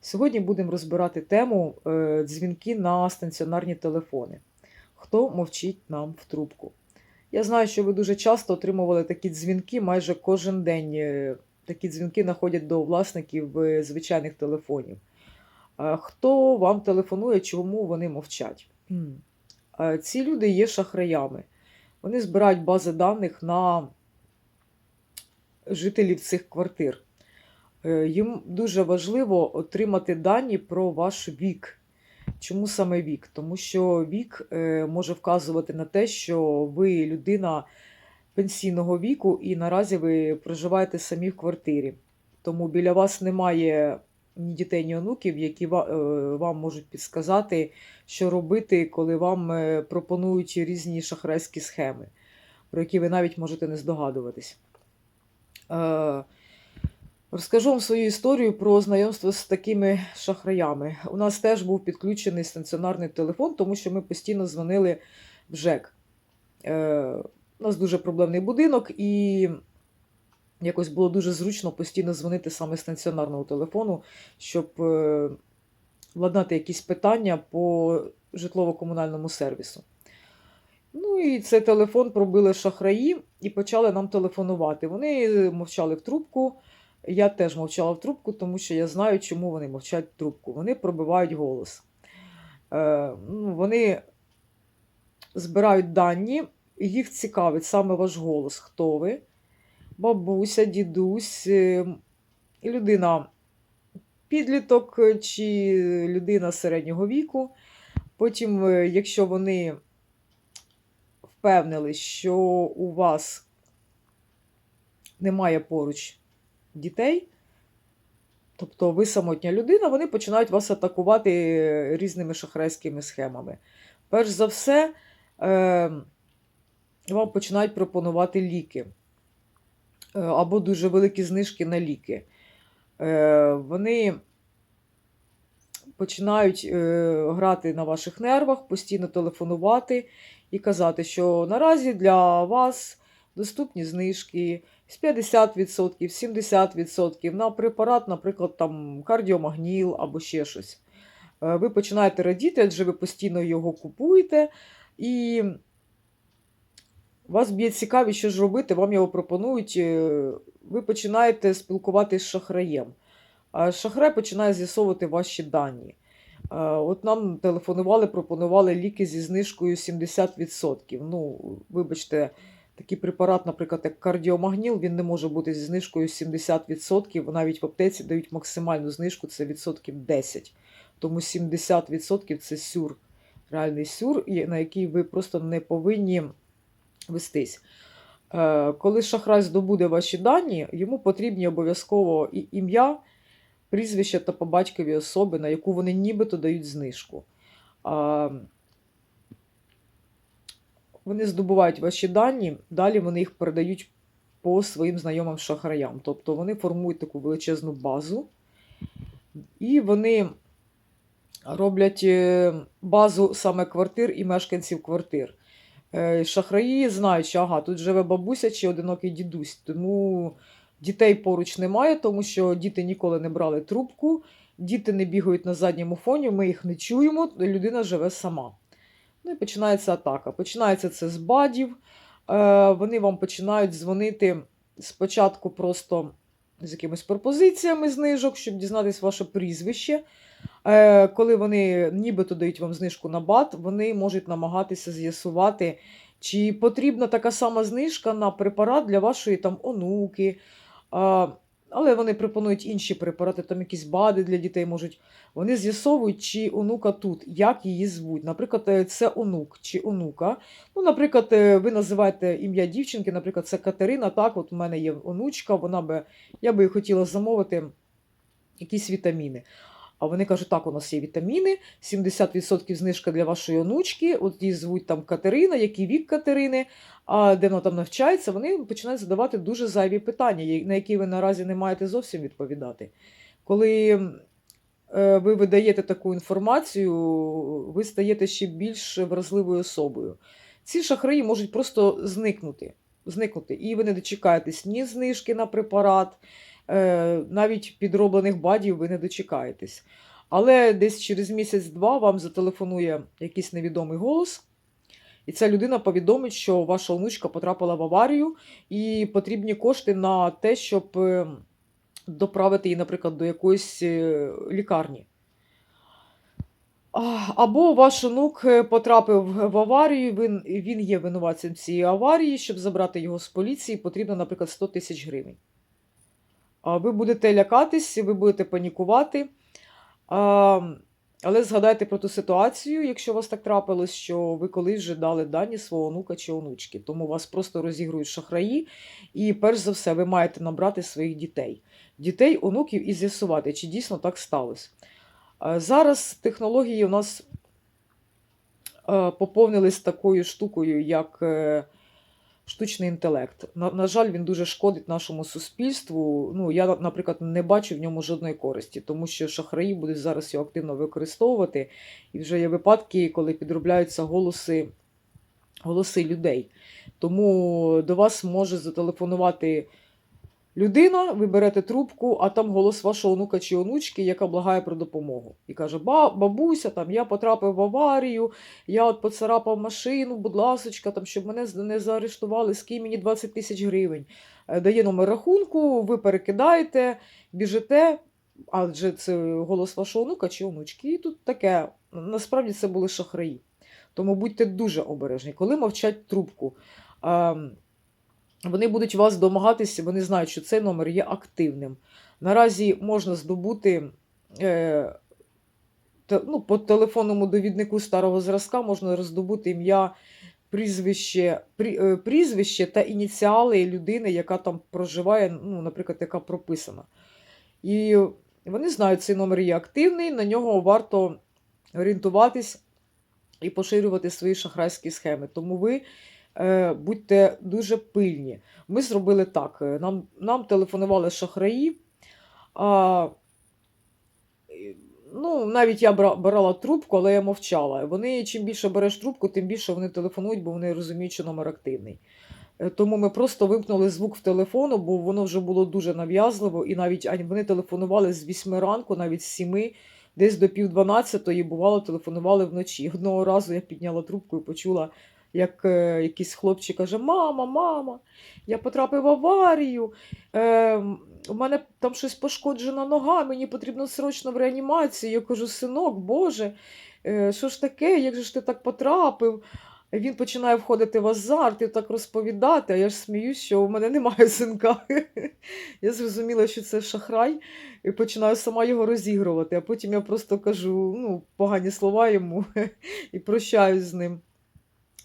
Сьогодні будемо розбирати тему е, дзвінки на стаціонарні телефони. Хто мовчить нам в трубку? Я знаю, що ви дуже часто отримували такі дзвінки майже кожен день. е, Такі дзвінки находять до власників е, звичайних телефонів. Хто вам телефонує, чому вони мовчать? Ці люди є шахраями. Вони збирають бази даних на жителів цих квартир. Е, Їм дуже важливо отримати дані про ваш вік. Чому саме вік? Тому що вік е, може вказувати на те, що ви людина пенсійного віку і наразі ви проживаєте самі в квартирі. Тому біля вас немає ні дітей, ні онуків, які е, вам можуть підсказати, що робити, коли вам пропонують різні шахрайські схеми, про які ви навіть можете не здогадуватись. Розкажу вам свою історію про знайомство з такими шахраями. У нас теж був підключений стаціонарний телефон, тому що ми постійно дзвонили в ЖЕК. Е, у нас дуже проблемний будинок, і якось було дуже зручно постійно дзвонити саме з стаціонарного телефону, щоб е, владнати якісь питання по житлово-комунальному сервісу. Ну і цей телефон пробили шахраї і почали нам телефонувати. Вони мовчали в трубку. Я теж мовчала в трубку, тому що я знаю, чому вони мовчать в трубку. Вони пробивають голос. Е, ну, вони збирають дані, і їх цікавить саме ваш голос. Хто ви? Бабуся, дідусь, е, людина підліток чи людина середнього віку. Потім, е, якщо вони впевнили, що у вас немає поруч дітей, тобто ви самотня людина, вони починають вас атакувати різними шахрайськими схемами. Перш за все, е, вам починають пропонувати ліки е, або дуже великі знижки на ліки. Е, Вони починають е, грати на ваших нервах, постійно телефонувати і казати, що наразі для вас доступні знижки з 50%, 70% на препарат, наприклад, там кардіомагніл або ще щось. Е, Ви починаєте радіти, адже ви постійно його купуєте, і вас б'є цікавість, що ж робити, вам його пропонують. е, Ви починаєте спілкуватися з шахраєм. А Шахрай починає з'ясовувати ваші дані. Е, От нам телефонували, пропонували ліки зі знижкою 70%. Ну, вибачте, такий препарат, наприклад, як кардіомагніл, він не може бути зі знижкою 70%. Навіть в аптеці дають максимальну знижку, це відсотків 10. Тому 70% це сюр, реальний сюр, на який ви просто не повинні вестись. Е, Коли шахрай здобуде ваші дані, йому потрібні обов'язково і ім'я, прізвище та по батькові особи, на яку вони нібито дають знижку. Вони здобувають ваші дані, далі вони їх передають по своїм знайомим шахраям. Тобто вони формують таку величезну базу, і вони роблять е, базу саме квартир і мешканців квартир. Е, Шахраї знають, що ага, тут живе бабуся чи одинокий дідусь, тому дітей поруч немає, тому що діти ніколи не брали трубку, діти не бігають на задньому фоні, ми їх не чуємо, людина живе сама. Ну і починається атака. Починається це з бадів. Е, Вони вам починають дзвонити спочатку просто з якимись пропозиціями знижок, щоб дізнатись ваше прізвище. Е, Коли вони нібито дають вам знижку на бат, вони можуть намагатися з'ясувати, чи потрібна така сама знижка на препарат для вашої там онуки. Але вони пропонують інші препарати, там якісь бади для дітей можуть. Вони з'ясовують, чи онука тут, як її звуть. Наприклад, е, це онук чи онука. Ну, наприклад, е, ви називаєте ім'я дівчинки, наприклад, це Катерина. Так, от у мене є онучка, вона би, я би хотіла замовити якісь вітаміни. А вони кажуть, так, у нас є вітаміни, 70% знижка для вашої онучки, от її звуть там Катерина, який вік Катерини, а де вона там навчається, вони починають задавати дуже зайві питання, на які ви наразі не маєте зовсім відповідати. Коли е, ви видаєте таку інформацію, ви стаєте ще більш вразливою особою. Ці шахраї можуть просто зникнути. зникнути. І ви не дочекаєтесь ні знижки на препарат, навіть підроблених бадів ви не дочекаєтесь. Але десь через місяць-два вам зателефонує якийсь невідомий голос, і ця людина повідомить, що ваша онучка потрапила в аварію, і потрібні кошти на те, щоб е, доправити її, наприклад, до якоїсь е, лікарні. Або ваш онук е, потрапив в аварію, він, він є винуватцем цієї аварії. Щоб забрати його з поліції, потрібно, наприклад, 100 тисяч гривень. Ви будете лякатись, ви будете панікувати. Але згадайте про ту ситуацію, якщо у вас так трапилось, що ви колись вже дали дані свого онука чи онучки. Тому вас просто розігрують шахраї, і перш за все, ви маєте набрати своїх дітей, дітей, онуків і з'ясувати, чи дійсно так сталося. Зараз технології у нас поповнились такою штукою, як е, штучний інтелект. На, на жаль, він дуже шкодить нашому суспільству. Ну, я, наприклад, не бачу в ньому жодної користі, тому що шахраї будуть зараз його активно використовувати. І вже є випадки, коли підробляються голоси, голоси людей. Тому до вас може зателефонувати людина, ви берете трубку, а там голос вашого онука чи онучки, яка благає про допомогу. І каже: Ба, бабуся, там я потрапив в аварію, я от поцарапав машину, будь ласочка, там, щоб мене не заарештували, скинь мені 20 тисяч гривень. Е, Дає номер рахунку, ви перекидаєте, біжите. Адже це голос вашого онука чи онучки. І тут таке, насправді це були шахраї. Тому будьте дуже обережні, коли мовчать трубку. Вони будуть вас домагатися, вони знають, що цей номер є активним. Наразі можна здобути е, ну, по телефонному довіднику старого зразка можна роздобути ім'я, прізвище, прі, е, прізвище та ініціали людини, яка там проживає, ну, наприклад, яка прописана. І вони знають, цей номер є активний, на нього варто орієнтуватись і поширювати свої шахрайські схеми. Тому ви будьте дуже пильні. Ми зробили так: е, нам, нам телефонували шахраї. А, ну, навіть я брала трубку, але я мовчала. Вони чим більше береш трубку, тим більше вони телефонують, бо вони розуміють, що номер активний. Е, Тому ми просто вимкнули звук в телефону, бо воно вже було дуже нав'язливо, і навіть вони телефонували з 8 ранку, навіть з 7, десь до пів 12, бувало, телефонували вночі. Одного разу я підняла трубку і почула, як е, якийсь хлопчик каже: Мама, мама, я потрапив в аварію. Е, у мене там щось пошкоджена нога, мені потрібно срочно в реанімацію. Я кажу, синок, Боже, е, що ж таке, як же ж ти так потрапив? Він починає входити в азарт і так розповідати, а я ж сміюсь, що у мене немає синка. Я зрозуміла, що це шахрай, і починаю сама його розігрувати. А потім я просто кажу ну, погані слова йому і прощаюсь з ним.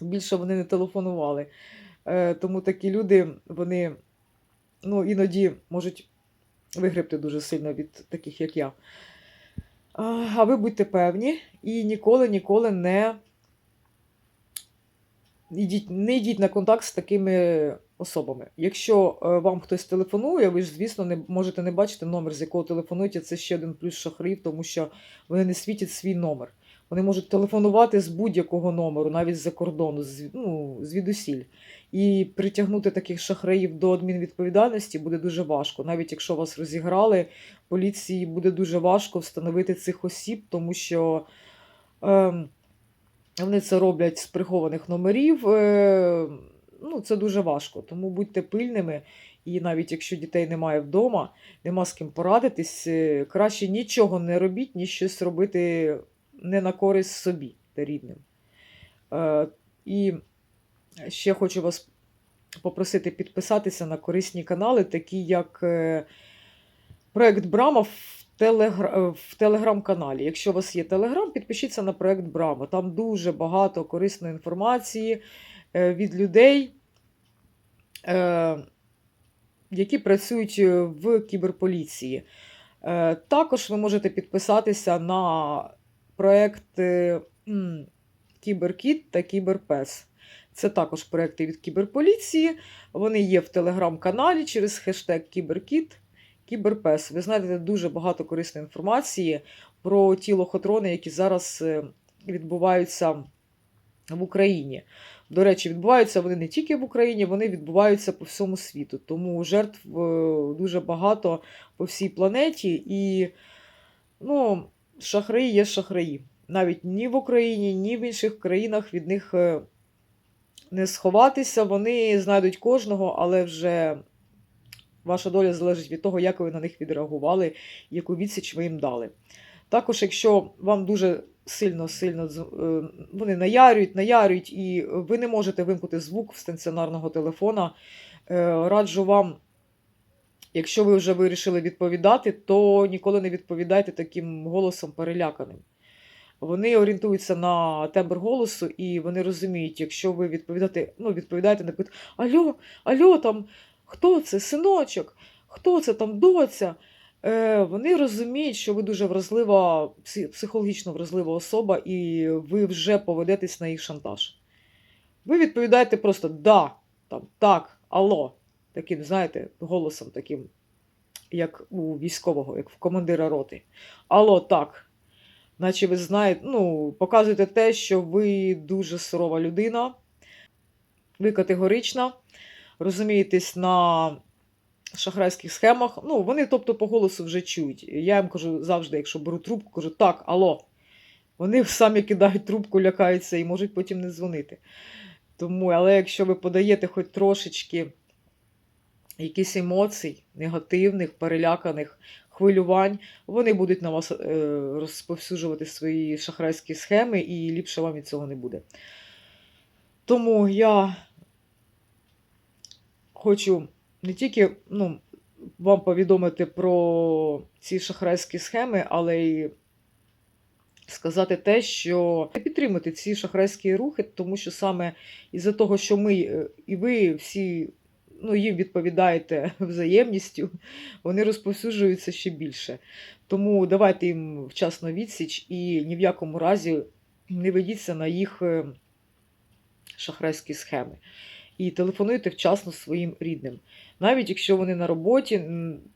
Більше вони не телефонували. Е, Тому такі люди, вони ну, іноді можуть вигребти дуже сильно від таких, як я. А ви будьте певні і ніколи, ніколи не йдіть, не йдіть на контакт з такими особами. Якщо е, вам хтось телефонує, ви ж, звісно, не можете не бачити номер, з якого телефонують, а це ще один плюс шахраїв, тому що вони не світять свій номер. Вони можуть телефонувати з будь-якого номеру, навіть з-за кордону, з, ну, звідусіль. І притягнути таких шахраїв до адмінвідповідальності буде дуже важко. Навіть якщо вас розіграли, поліції буде дуже важко встановити цих осіб, тому що ем, вони це роблять з прихованих номерів. Е, ну, це дуже важко. Тому будьте пильними. І навіть якщо дітей немає вдома, нема з ким порадитись, е, краще нічого не робіть, ніж щось робити не на користь собі та рідним. Е, і ще хочу вас попросити підписатися на корисні канали, такі як е, проект Брама в, телегра... в телеграм-каналі. Якщо у вас є телеграм, підпишіться на проект Брама. Там дуже багато корисної інформації е, від людей, е, які працюють в кіберполіції. Також ви можете підписатися на проект е, Кіберкіт та Кіберпес. Це також проекти від кіберполіції. Вони є в телеграм-каналі через хештег Кіберкіт, Кіберпес. Ви знайдете дуже багато корисної інформації про ті лохотрони, які зараз е, відбуваються в Україні. До речі, відбуваються вони не тільки в Україні, вони відбуваються по всьому світу. Тому жертв е, дуже багато по всій планеті. І ну, шахраї є шахраї. Навіть ні в Україні, ні в інших країнах від них е, не сховатися. Вони знайдуть кожного, але вже ваша доля залежить від того, як ви на них відреагували, яку відсіч ви їм дали. Також, якщо вам дуже сильно-сильно е, вони наярюють, наярюють, і ви не можете вимкнути звук з стаціонарного телефона, е, раджу вам, якщо ви вже вирішили відповідати, то ніколи не відповідайте таким голосом переляканим. Вони орієнтуються на тембр голосу, і вони розуміють, якщо ви відповідаєте, ну, відповідаєте на питання Альо, альо, там, хто це, синочок, хто це там, доця? Е, вони розуміють, що ви дуже вразлива, психологічно вразлива особа, і ви вже поведетесь на їх шантаж. Ви відповідаєте просто да, там, так, алло, таким, знаєте, голосом таким, як у військового, як в командира роти. Алло, так. Наче ви знаєте, ну, показуєте те, що ви дуже сурова людина, ви категорична, розумієтесь на шахрайських схемах. Ну, вони, тобто, по голосу вже чують. Я їм кажу завжди, якщо беру трубку, кажу, так, алло. Вони самі кидають трубку, лякаються і можуть потім не дзвонити. Тому, але якщо ви подаєте хоч трошечки якісь емоцій, негативних, переляканих хвилювань, вони будуть на вас е, розповсюджувати свої шахрайські схеми, і ліпше вам від цього не буде. Тому я хочу не тільки ну, вам повідомити про ці шахрайські схеми, але й сказати те, що підтримати ці шахрайські рухи, тому що саме із-за того, що ми е, і ви всі ну, їм відповідаєте взаємністю, вони розповсюджуються ще більше. Тому давайте їм вчасно відсіч і ні в якому разі не ведіться на їх е, шахрайські схеми. І телефонуйте вчасно своїм рідним. Навіть якщо вони на роботі,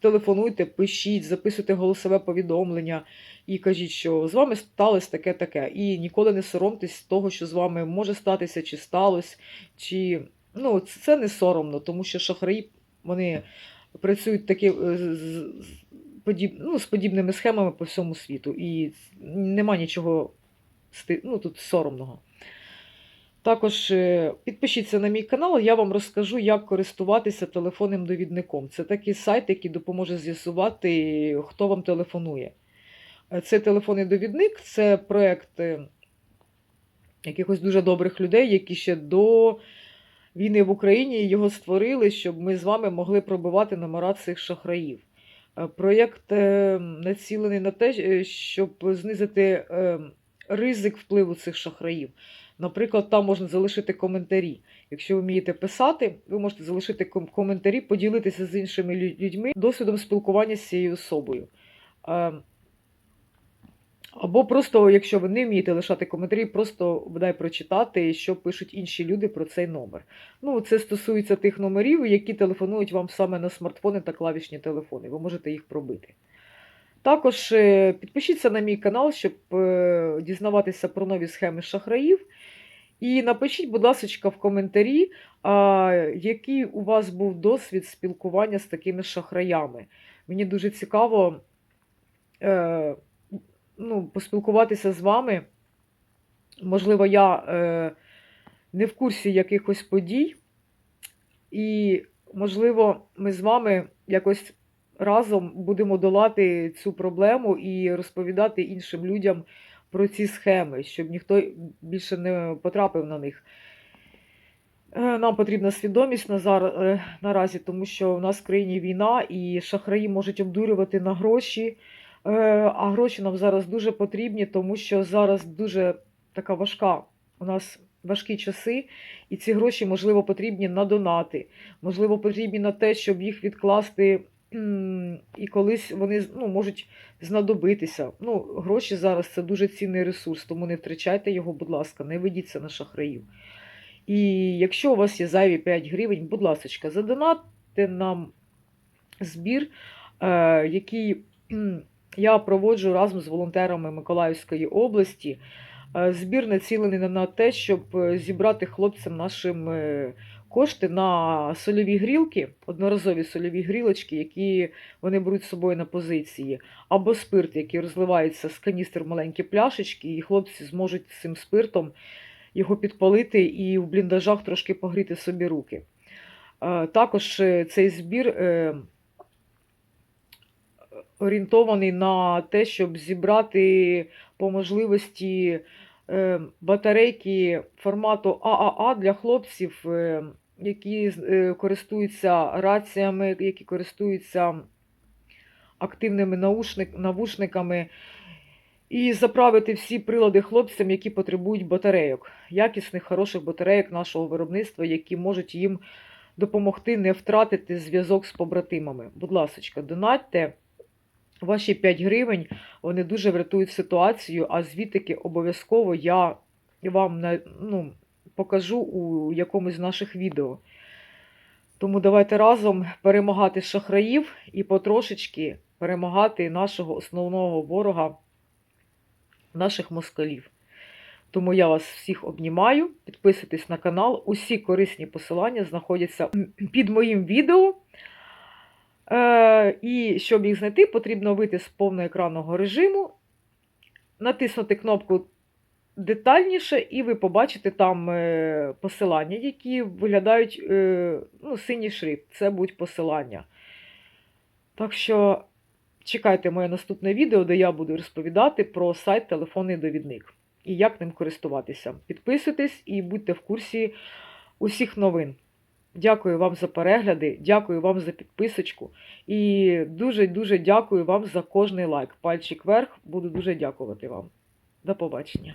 телефонуйте, пишіть, записуйте голосове повідомлення і кажіть, що з вами сталося таке-таке. І ніколи не соромтесь того, що з вами може статися, чи сталося, чи ну, це не соромно, тому що шахраї вони працюють такі е, з, подіб, ну, з подібними схемами по всьому світу. І нема нічого ну, тут соромного. Також е, підпишіться на мій канал, я вам розкажу, як користуватися телефонним довідником. Це такий сайт, який допоможе з'ясувати, хто вам телефонує. Е, Це телефонний довідник, це проєкт якихось дуже добрих людей, які ще до війни в Україні його створили, щоб ми з вами могли пробивати номера цих шахраїв. Е, Проєкт е, націлений на те, е, щоб знизити ризик впливу цих шахраїв. Наприклад, там можна залишити коментарі. Якщо ви вмієте писати, ви можете залишити коментарі, поділитися з іншими людьми досвідом спілкування з цією особою. Або просто, якщо ви не вмієте лишати коментарі, просто бодай прочитати, що пишуть інші люди про цей номер. Ну, це стосується тих номерів, які телефонують вам саме на смартфони та клавішні телефони. Ви можете їх пробити. Також е, підпишіться на мій канал, щоб е, дізнаватися про нові схеми шахраїв. І напишіть, будь ласка, в коментарі, який у вас був досвід спілкування з такими шахраями. Мені дуже цікаво е, ну, поспілкуватися з вами. Можливо, я е, не в курсі якихось подій, і, можливо, ми з вами якось разом будемо долати цю проблему і розповідати іншим людям про ці схеми, щоб ніхто більше не потрапив на них. Е, Нам потрібна свідомість на зар- е, наразі, тому що в нас в країні війна і шахраї можуть обдурювати на гроші. Е, А гроші нам зараз дуже потрібні, тому що зараз дуже така важка у нас важкі часи, і ці гроші, можливо, потрібні на донати, можливо, потрібні на те, щоб їх відкласти, і колись вони ну, можуть знадобитися. Ну, гроші зараз це дуже цінний ресурс, тому не втрачайте його, будь ласка, не ведіться на шахраїв. І якщо у вас є зайві 5 гривень, будь ласка, задонатьте нам збір, е, який я проводжу разом з волонтерами Миколаївської області. Е, Збір націлений на- те, щоб е, зібрати хлопцям нашим е, кошти на сольові грілки, одноразові сольові грілочки, які вони беруть з собою на позиції, або спирт, який розливається з каністр в маленькі пляшечки, і хлопці зможуть цим спиртом його підпалити і в бліндажах трошки погріти собі руки. Також цей збір орієнтований на те, щоб зібрати по можливості е, батарейки формату ААА для хлопців, е, які е, користуються раціями, які користуються активними навушниками. І заправити всі прилади хлопцям, які потребують батарейок, якісних, хороших батарейок нашого виробництва, які можуть їм допомогти не втратити зв'язок з побратимами. Будь ласка, донатьте. Ваші 5 гривень вони дуже врятують ситуацію, а звітики обов'язково я вам ну, покажу у якомусь з наших відео. Тому давайте разом перемагати шахраїв і потрошечки перемагати нашого основного ворога, наших москалів. Тому я вас всіх обнімаю. Підписуйтесь на канал. Усі корисні посилання знаходяться під моїм відео. Е, і щоб їх знайти, потрібно вийти з повноекранного режиму, натиснути кнопку детальніше, і ви побачите там е, посилання, які виглядають е, ну, синій шрифт. Це будуть посилання. Так що чекайте моє наступне відео, де я буду розповідати про сайт телефонний довідник і як ним користуватися. Підписуйтесь і будьте в курсі усіх новин. Дякую вам за перегляди, дякую вам за підписочку. І дуже-дуже дякую вам за кожний лайк. Пальчик вверх, буду дуже дякувати вам. До побачення.